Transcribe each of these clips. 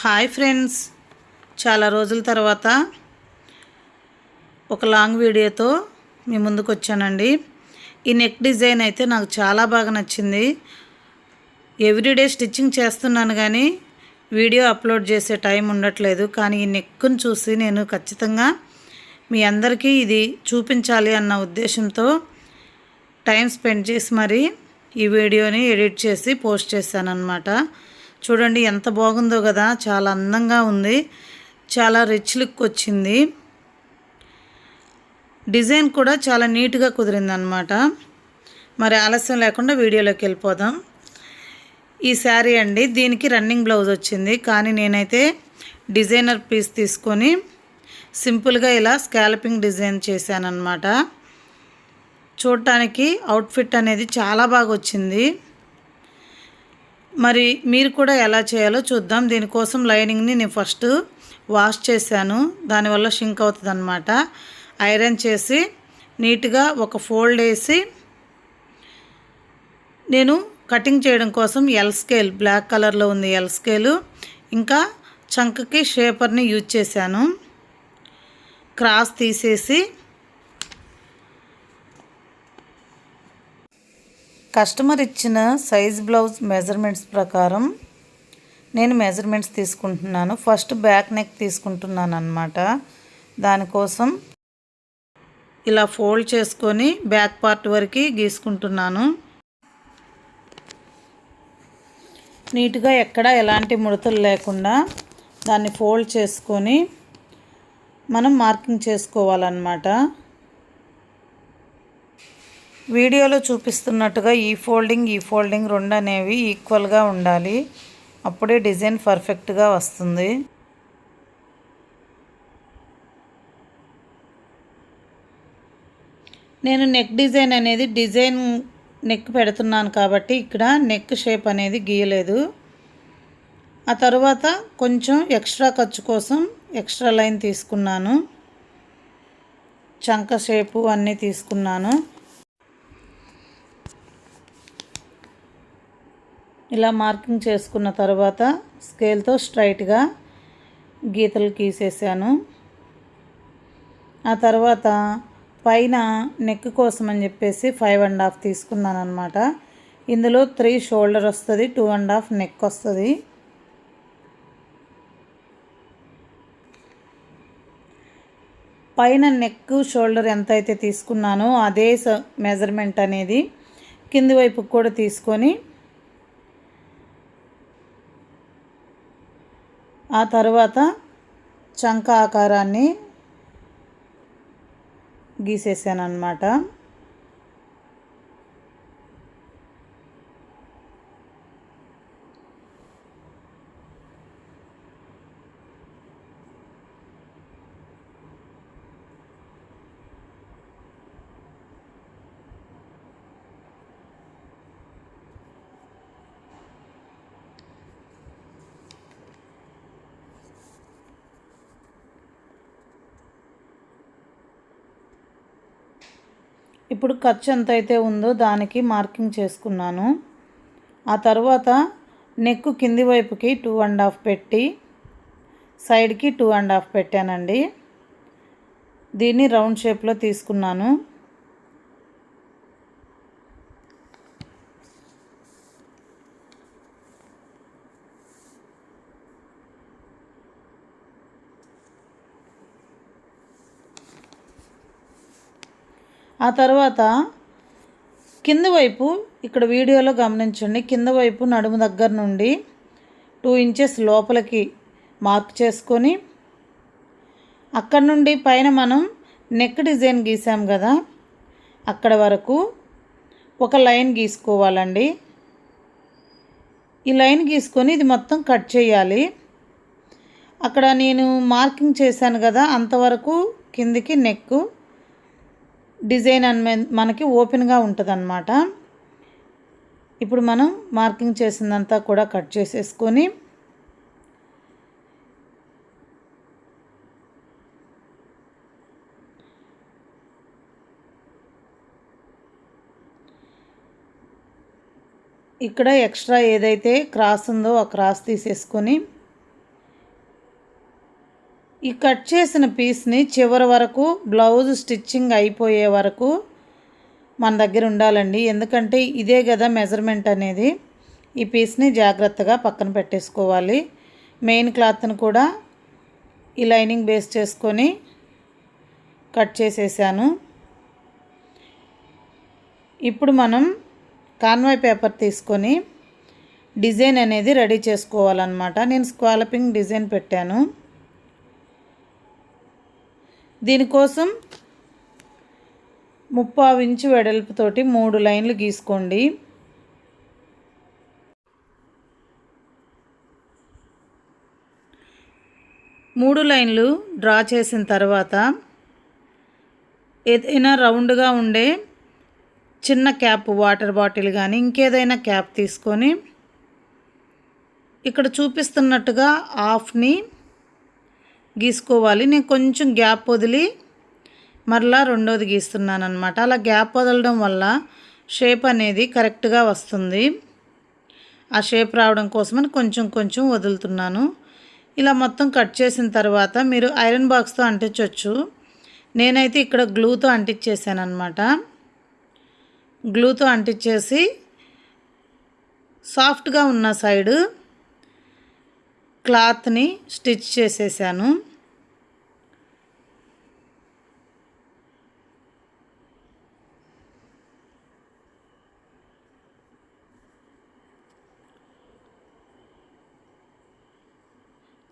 Hi friends. చాలా రోజుల తర్వాత ఒక లాంగ్ వీడియోతో మీ ముందుకు వచ్చానండి. ఈ నెక్ డిజైన్ అయితే నాకు చాలా బాగా నచ్చింది. ఎవ్రీడే స్టిచ్చింగ్ చేస్తున్నాను కానీ వీడియో అప్లోడ్ చేసే టైం ఉండట్లేదు. కానీ ఈ నెక్ను చూసి నేను ఖచ్చితంగా మీ అందరికీ ఇది చూపించాలి అన్న ఉద్దేశంతో టైం స్పెండ్ చేసి మరి ఈ వీడియోని ఎడిట్ చేసి పోస్ట్ చేశాను అనమాట చూడండి ఎంత బాగుందో కదా చాలా అందంగా ఉంది. చాలా రిచ్ లుక్ వచ్చింది. డిజైన్ కూడా చాలా నీట్గా కుదిరిందనమాట మరి ఆలస్యం లేకుండా వీడియోలోకి వెళ్ళిపోదాం. ఈ శారీ అండి దీనికి రన్నింగ్ బ్లౌజ్ వచ్చింది. కానీ నేనైతే డిజైనర్ పీస్ తీసుకొని సింపుల్గా ఇలా స్కాలపింగ్ డిజైన్ చేశానన్నమాట. చూడటానికి అవుట్ఫిట్ అనేది చాలా బాగా వచ్చింది. మరి మీరు కూడా ఎలా చేయాలో చూద్దాం. దీనికోసం లైనింగ్ని నేను ఫస్ట్ వాష్ చేశాను. దానివల్ల షింక్ అవుతుంది అనమాట ఐరన్ చేసి నీట్గా ఒక ఫోల్డ్ వేసి నేను కటింగ్ చేయడం కోసం ఎల్ స్కేల్ బ్లాక్ కలర్లో ఉంది ఎల్ స్కేలు ఇంకా చంకకి షేపర్ని యూజ్ చేశాను. క్రాస్ తీసేసి కస్టమర్ ఇచ్చిన సైజ్ బ్లౌజ్ మెజర్మెంట్స్ ప్రకారం నేను మెజర్మెంట్స్ తీసుకుంటున్నాను. ఫస్ట్ బ్యాక్ నెక్ తీసుకుంటున్నాను అనమాట దానికోసం ఇలా ఫోల్డ్ చేసుకొని బ్యాక్ పార్ట్ వరకు గీసుకుంటున్నాను. నీట్గా ఎక్కడ ఎలాంటి ముడతలు లేకుండా దాన్ని ఫోల్డ్ చేసుకొని మనం మార్కింగ్ చేసుకోవాలన్నమాట. వీడియోలో చూపిస్తున్నట్టుగా ఈ ఫోల్డింగ్ ఈ ఫోల్డింగ్ రెండు అనేవి ఈక్వల్గా ఉండాలి. అప్పుడే డిజైన్ పర్ఫెక్ట్గా వస్తుంది. నేను నెక్ డిజైన్ అనేది డిజైన్ నెక్ పెడుతున్నాను కాబట్టి ఇక్కడ నెక్ షేప్ అనేది గీయలేదు. ఆ తర్వాత కొంచెం ఎక్స్ట్రా ఖర్చు కోసం ఎక్స్ట్రా లైన్ తీసుకున్నాను. చంక షేపు అన్నీ తీసుకున్నాను. ఇలా మార్కింగ్ చేసుకున్న తర్వాత స్కేల్తో స్ట్రైట్గా గీతలు గీసేసాను. ఆ తర్వాత పైన నెక్ కోసం అని చెప్పేసి ఫైవ్ అండ్ హాఫ్ తీసుకున్నాను అనమాట ఇందులో త్రీ షోల్డర్ వస్తుంది టూ అండ్ హాఫ్ నెక్ వస్తుంది. పైన నెక్ షోల్డర్ ఎంత అయితే తీసుకున్నానో అదే మెజర్మెంట్ అనేది కింది వైపుకి కూడా తీసుకొని ఆ తర్వాత చంక ఆకారాన్ని గీసేసాను అన్నమాట ఇప్పుడు ఖర్చు ఎంత అయితే ఉందో దానికి మార్కింగ్ చేసుకున్నాను. ఆ తర్వాత నెక్ కింది వైపుకి టూ అండ్ హాఫ్ పెట్టి సైడ్కి టూ అండ్ హాఫ్ పెట్టానండి. దీన్ని రౌండ్ షేప్లో తీసుకున్నాను. ఆ తర్వాత కింద వైపు ఇక్కడ వీడియోలో గమనించండి కింద వైపు నడుము దగ్గర నుండి టూ ఇంచెస్ లోపలికి మార్క్ చేసుకొని అక్కడ నుండి పైన మనం నెక్ డిజైన్ గీసాం కదా అక్కడ వరకు ఒక లైన్ గీసుకోవాలండి. ఈ లైన్ గీసుకొని ఇది మొత్తం కట్ చేయాలి. అక్కడ నేను మార్కింగ్ చేశాను కదా అంతవరకు కిందికి నెక్కు డిజైన్ అనే మనకి ఓపెన్గా ఉంటుంది అనమాట ఇప్పుడు మనం మార్కింగ్ చేసిందంతా కూడా కట్ చేసేసుకొని ఇక్కడ ఎక్స్ట్రా ఏదైతే క్రాస్ ఉందో ఆ క్రాస్ తీసేసుకొని ఈ కట్ చేసిన పీస్ని చివరి వరకు బ్లౌజ్ స్టిచ్చింగ్ అయిపోయే వరకు మన దగ్గర ఉండాలండి. ఎందుకంటే ఇదే కదా మెజర్మెంట్ అనేది. ఈ పీస్ని జాగ్రత్తగా పక్కన పెట్టేసుకోవాలి. మెయిన్ క్లాత్ని కూడా ఈ లైనింగ్ బేస్ చేసుకొని కట్ చేసేసాను. ఇప్పుడు మనం కాన్వాయ్ పేపర్ తీసుకొని డిజైన్ అనేది రెడీ చేసుకోవాలన్నమాట. నేను స్క్వాలపింగ్ డిజైన్ పెట్టాను. దీనికోసం ముప్పావు ఇంచు వెడల్పుతోటి మూడు లైన్లు గీసుకోండి. మూడు లైన్లు డ్రా చేసిన తర్వాత ఏదైనా రౌండ్గా ఉండే చిన్న క్యాప్ వాటర్ బాటిల్ కానీ ఇంకేదైనా క్యాప్ తీసుకొని ఇక్కడ చూపిస్తున్నట్టుగా ఆఫ్ని గీసుకోవాలి. నేను కొంచెం గ్యాప్ వదిలి మరలా రెండోది గీస్తున్నాను అనమాట అలా గ్యాప్ వదలడం వల్ల షేప్ అనేది కరెక్ట్గా వస్తుంది. ఆ షేప్ రావడం కోసమని కొంచెం కొంచెం వదులుతున్నాను. ఇలా మొత్తం కట్ చేసిన తర్వాత మీరు ఐరన్ బాక్స్తో అంటించవచ్చు నేనైతే ఇక్కడ గ్లూతో అంటించేసాను అనమాట గ్లూతో అంటించేసి సాఫ్ట్గా ఉన్న సైడు క్లాత్ని స్టిచ్ చేసేసాను.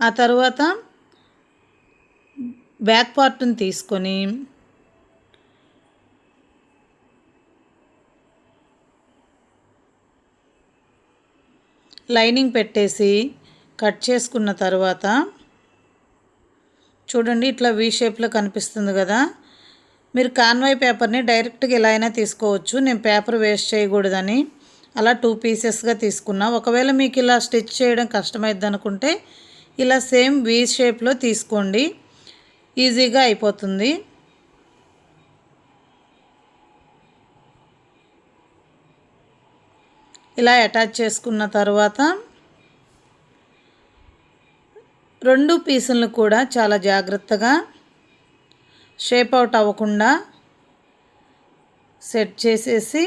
ఆ తర్వాత బ్యాక్ పార్ట్ని తీసుకొని లైనింగ్ పెట్టేసి కట్ చేసుకున్న తర్వాత చూడండి ఇట్లా వీ షేప్లో కనిపిస్తుంది కదా. మీరు కాన్వాయ్ పేపర్ని డైరెక్ట్గా ఎలా అయినా తీసుకోవచ్చు. నేను పేపర్ వేస్ట్ చేయకూడదని. అలా టూ పీసెస్గా తీసుకున్నా. ఒకవేళ మీకు ఇలా స్టిచ్ చేయడం కష్టమైద్ది అనుకుంటే ఇలా సేమ్ వీ షేప్లో తీసుకోండి. ఈజీగా అయిపోతుంది. ఇలా అటాచ్ చేసుకున్న తర్వాత రెండు పీసులను కూడా చాలా జాగ్రత్తగా షేప్ అవుట్ అవ్వకుండా సెట్ చేసేసి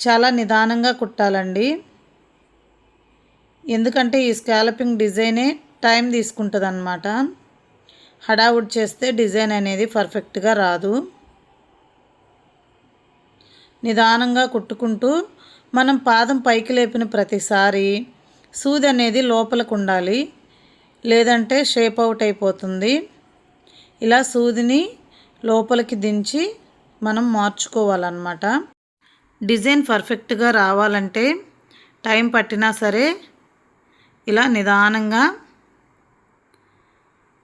చాలా నిదానంగా కుట్టాలండి. ఎందుకంటే ఈ స్కాలపింగ్ డిజైనే టైం తీసుకుంటుంది అనమాట హడావుడ్ చేస్తే డిజైన్ అనేది పర్ఫెక్ట్గా రాదు. నిదానంగా కుట్టుకుంటూ మనం పాదం పైకి లేపిన ప్రతిసారి సూది అనేది లోపలికి ఉండాలి. లేదంటే షేప్ అవుట్ అయిపోతుంది. ఇలా సూదిని లోపలికి దించి మనం మార్చుకోవాలన్నమాట. డిజైన్ పర్ఫెక్ట్గా రావాలంటే టైం పట్టినా సరే ఇలా నిదానంగా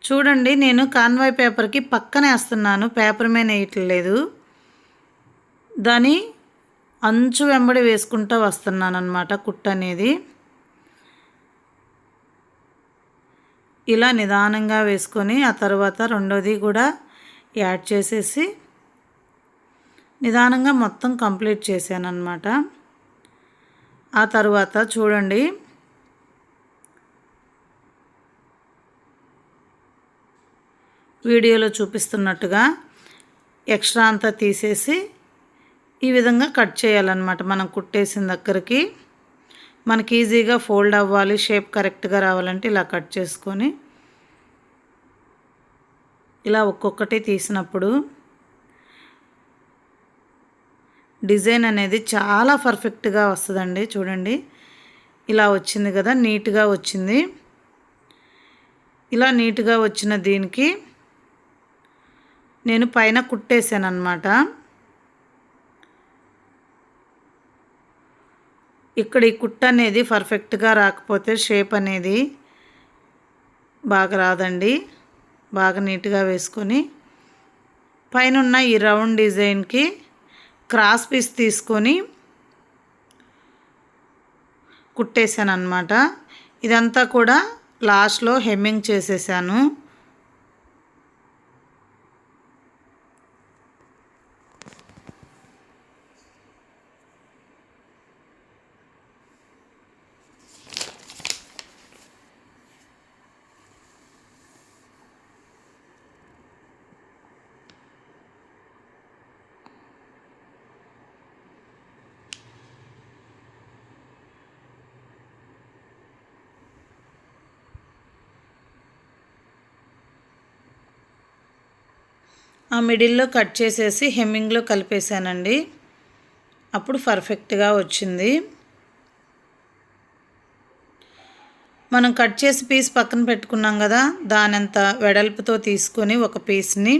చూడండి నేను కాన్వాయ్ పేపర్కి పక్కనే వేస్తున్నాను. పేపర్ మీద వేయట్లేదు. దాని అంచు వెంబడి వేసుకుంటూ వస్తున్నాను అనమాట కుట్ట అనేది ఇలా నిదానంగా వేసుకొని ఆ తర్వాత రెండోది కూడా యాడ్ చేసేసి నిదానంగా మొత్తం కంప్లీట్ చేశాను అనమాట ఆ తర్వాత చూడండి. వీడియోలో చూపిస్తున్నట్టుగా ఎక్స్ట్రా అంతా తీసేసి ఈ విధంగా కట్ చేయాలన్నమాట. మనం కుట్టేసిన దగ్గరికి మనకి ఈజీగా ఫోల్డ్ అవ్వాలి షేప్ కరెక్ట్గా రావాలంటే ఇలా కట్ చేసుకొని ఇలా ఒక్కొక్కటి తీసినప్పుడు డిజైన్ అనేది చాలా పర్ఫెక్ట్గా వస్తుందండి. చూడండి ఇలా వచ్చింది కదా నీట్గా వచ్చింది. ఇలా నీట్గా వచ్చిన దీనికి నేను పైన కుట్టేసాను అనమాట ఇక్కడ ఈ కుట్ట అనేది పర్ఫెక్ట్గా రాకపోతే షేప్ అనేది బాగా రాదండి. బాగా నీట్గా వేసుకొని పైన ఈ రౌండ్ డిజైన్కి క్రాస్ పీస్ తీసుకొని కుట్టేశాను అనమాట ఇదంతా కూడా లాస్ట్లో హెమ్మింగ్ చేసేసాను. ఆ మిడిల్లో కట్ చేసేసి హెమ్మింగ్లో కలిపేశానండి. అప్పుడు పర్ఫెక్ట్గా వచ్చింది. మనం కట్ చేసి పీస్ పక్కన పెట్టుకున్నాం కదా దానంత వెడల్పుతో తీసుకొని ఒక పీస్ని.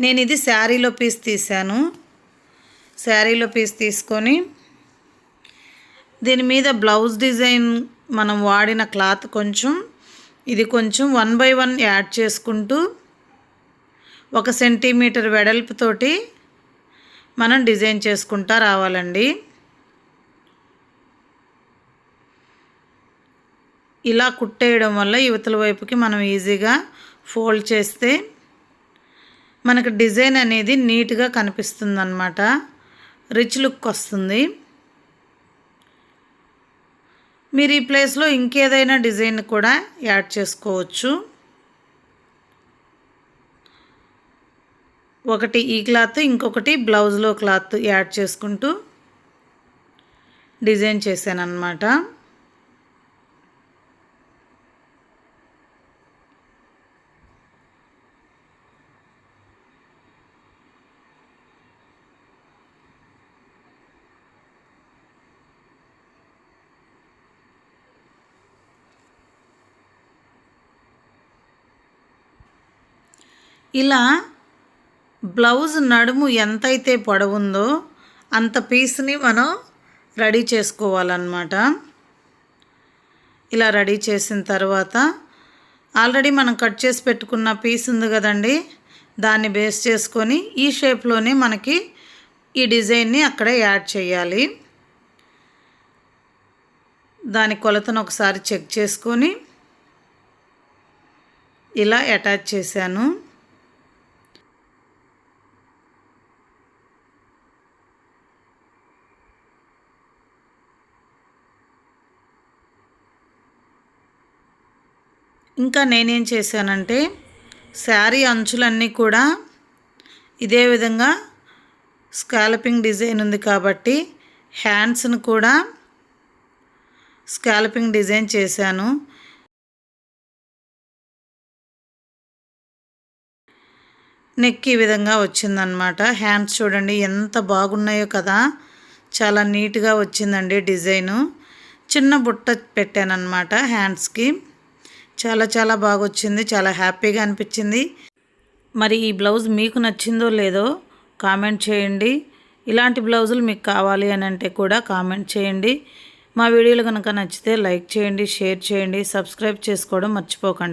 నేను ఇది శారీలో పీస్ తీశాను. శారీలో పీస్ తీసుకొని దీని మీద బ్లౌజ్ డిజైన్ మనం వాడిన క్లాత్ కొంచెం ఇది కొంచెం వన్ బై వన్ యాడ్ చేసుకుంటూ ఒక సెంటీమీటర్ వెడల్పుతోటి మనం డిజైన్ చేసుకుంటా రావాలండి. ఇలా కుట్టేయడం వల్ల యువతల వైపుకి మనం ఈజీగా ఫోల్డ్ చేస్తే మనకు డిజైన్ అనేది నీట్గా కనిపిస్తుంది అన్నమాట రిచ్ లుక్ వస్తుంది. మీరు ఈ ప్లేస్లో ఇంకేదైనా డిజైన్ కూడా యాడ్ చేసుకోవచ్చు. ఒకటి ఈ క్లాత్ ఇంకొకటి బ్లౌజ్లో క్లాత్ యాడ్ చేసుకుంటూ డిజైన్ చేశాను అన్నమాట ఇలా బ్లౌజ్ నడుము ఎంతైతే పొడవుందో అంత పీస్ని మనం రెడీ చేసుకోవాలన్నమాట. ఇలా రెడీ చేసిన తర్వాత ఆల్రెడీ మనం కట్ చేసి పెట్టుకున్న పీస్ ఉంది కదండి దాన్ని బేస్ చేసుకొని ఈ షేప్లోనే మనకి ఈ డిజైన్ని అక్కడ యాడ్ చేయాలి. దాని కొలతను ఒకసారి చెక్ చేసుకొని ఇలా అటాచ్ చేశాను. ఇంకా నేనేం చేశానంటే శారీ అంచులన్నీ కూడా ఇదే విధంగా స్కాలపింగ్ డిజైన్ ఉంది కాబట్టి హ్యాండ్స్ను కూడా స్కాలపింగ్ డిజైన్ చేశాను. నెక్ ఈ విధంగా వచ్చిందనమాట హ్యాండ్స్ చూడండి ఎంత బాగున్నాయో కదా. చాలా నీట్గా వచ్చిందండి డిజైను. చిన్న బుట్ట పెట్టానమాట హ్యాండ్స్కి. చాలా చాలా బాగా వచ్చింది చాలా హ్యాపీగా అనిపించింది. మరి ఈ బ్లౌజ్ మీకు నచ్చిందో లేదో కామెంట్ చేయండి. ఇలాంటి బ్లౌజులు మీకు కావాలి అని అంటే కూడా కామెంట్ చేయండి. మా వీడియోలు కనుక నచ్చితే లైక్ చేయండి షేర్ చేయండి సబ్స్క్రైబ్ చేసుకోవడం మర్చిపోకండి.